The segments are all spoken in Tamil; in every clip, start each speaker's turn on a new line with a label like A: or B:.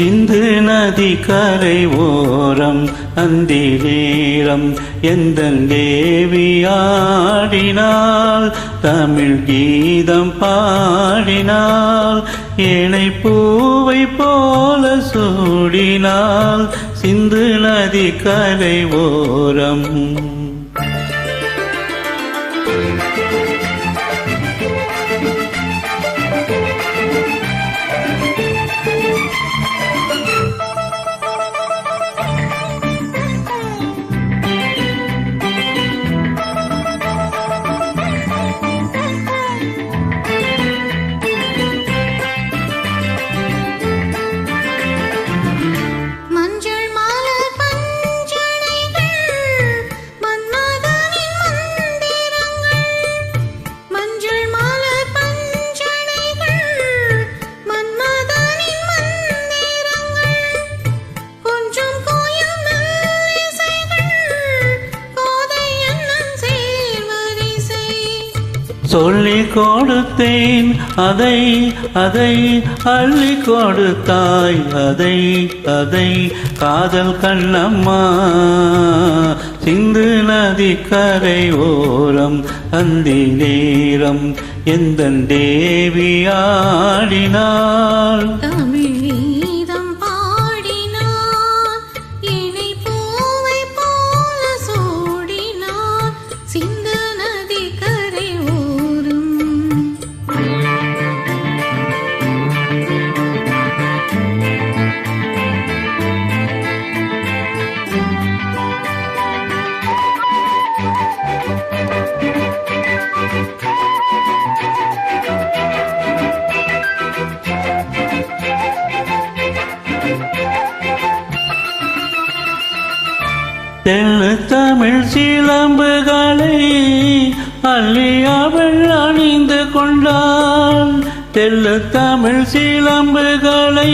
A: சிந்து நதி கரை ஓரம் அந்தி வீரம் எந்த தேவியாடினாள் தமிழ் கீதம் பாடினால் ஏனை பூவை போல சூடினால் சிந்து நதி கரை ஓரம். சொல்லி கொடுத்தேன். அதை அதை அள்ளி கொடுத்தாய். அதை அதை காதல் கண்ணம்மா. சிந்து நதி கரை ஓரம் அந்தி நேரம். எந்த தேவியாடினாள்
B: தமிழ்
A: தெள்ளு தமிழ் சிலம்புகளை அள்ளி அவள் அணிந்து கொண்டாள். தெள்ளு தமிழ் சிலம்புகளை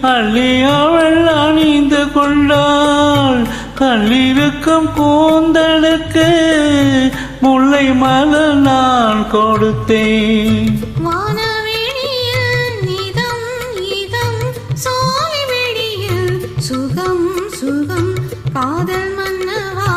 A: அள்ளி அவள் அணிந்து கொண்டாள். கல்லிருக்கும் கூந்தலுக்கு முல்லை மலர் நான் கொடுத்தேன்.
B: சுகம் சுகம் காதல் மன்னவா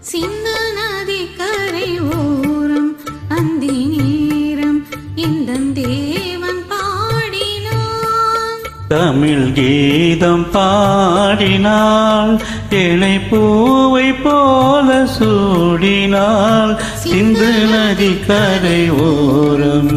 B: சிந்து நதி கரை ஓரம் அந்தி நேரம் இந்த தேவன் பாடினான்.
A: தமிழ் கீதம் பாடினாள் இணை பூவை போல சூடினாள் சிந்து நதி கரை ஓரம்.